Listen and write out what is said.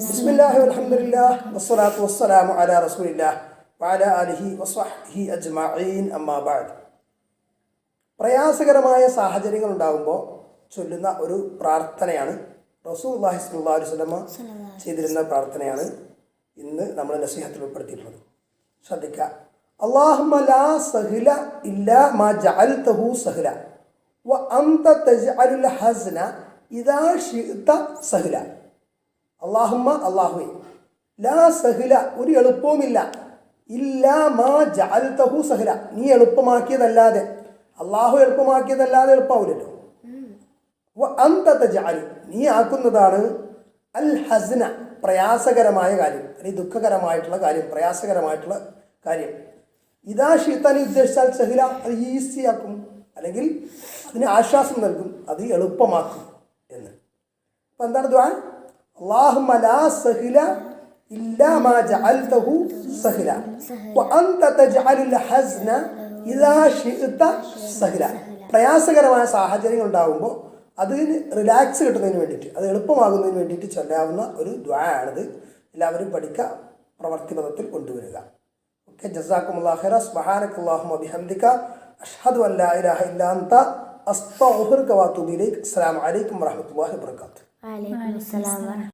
ബിസ്മില്ലാഹി വസ്സലാത്തു വസ്സലാമു അജ്മഈൻ പ്രയാസകരമായ സാഹചര്യങ്ങൾ ഉണ്ടാകുമ്പോൾ ചൊല്ലുന്ന ഒരു പ്രാർത്ഥനയാണ് റസൂലുള്ളാഹി അള്ളാഹി അലൈഹി വസ്ലമ ചെയ്തിരുന്ന പ്രാർത്ഥനയാണ് ഇന്ന് നമ്മൾ നസീഹത്തിൽ ഉൾപ്പെടുത്തിയിട്ടുള്ളത്. ശ്രദ്ധിക്കുക അല്ലാഹുമ്മ ലാ സഹ്ല ഇല്ലാ മാ ജഅൽതഹു സഹ്ല വ തജ്അലുൽ ഹസ്ന ഇദാ ഷിത്ത സഹുല. അള്ളാഹുമ്മ അള്ളാഹുവെ ലാ സഹുല ഒരു എളുപ്പവുമില്ല. ഇല്ലാ മാ ജഅൽതഹു സഹുല. നീ എളുപ്പമാക്കിയതല്ലാതെ. അള്ളാഹു എളുപ്പമാക്കിയതല്ലാതെ എളുപ്പമാവില്ലല്ലോ വ ജാലി നീ ആക്കുന്നതാണ് അൽ ഹസ്ന പ്രയാസകരമായ കാര്യം. അല്ലെങ്കിൽ ദുഃഖകരമായിട്ടുള്ള കാര്യം പ്രയാസകരമായിട്ടുള്ള കാര്യം. ഇതാ ഷീത്താനി ഉദ്ദേശിച്ചാൽ സഹില അത് ഈസിയാക്കും. അല്ലെങ്കിൽ അതിന് ആശ്വാസം നൽകും. അത് എളുപ്പമാക്കും. അപ്പം എന്താണ് ഇദാ ശിഅത സഹില. പ്രയാസകരമായ സാഹചര്യങ്ങൾ ഉണ്ടാകുമ്പോൾ അതിന് റിലാക്സ് കിട്ടുന്നതിന് വേണ്ടിയിട്ട് അത് എളുപ്പമാകുന്നതിന് വേണ്ടിയിട്ട് ചൊല്ലാവുന്ന ഒരു ദ്വായാണിത്. എല്ലാവരും പഠിക്കുക പ്രവർത്തിപഥത്തിൽ കൊണ്ടുവരിക. ഓക്കെ ജസാക്കുമുല്ലാഹിറ സുബ്ഹാനക്കല്ലാഹുമ്മ ബിഹംദിക. അഷ്ഹദു അല്ലാ ഇലാഹ വലൈക്കും അസ്സലാം.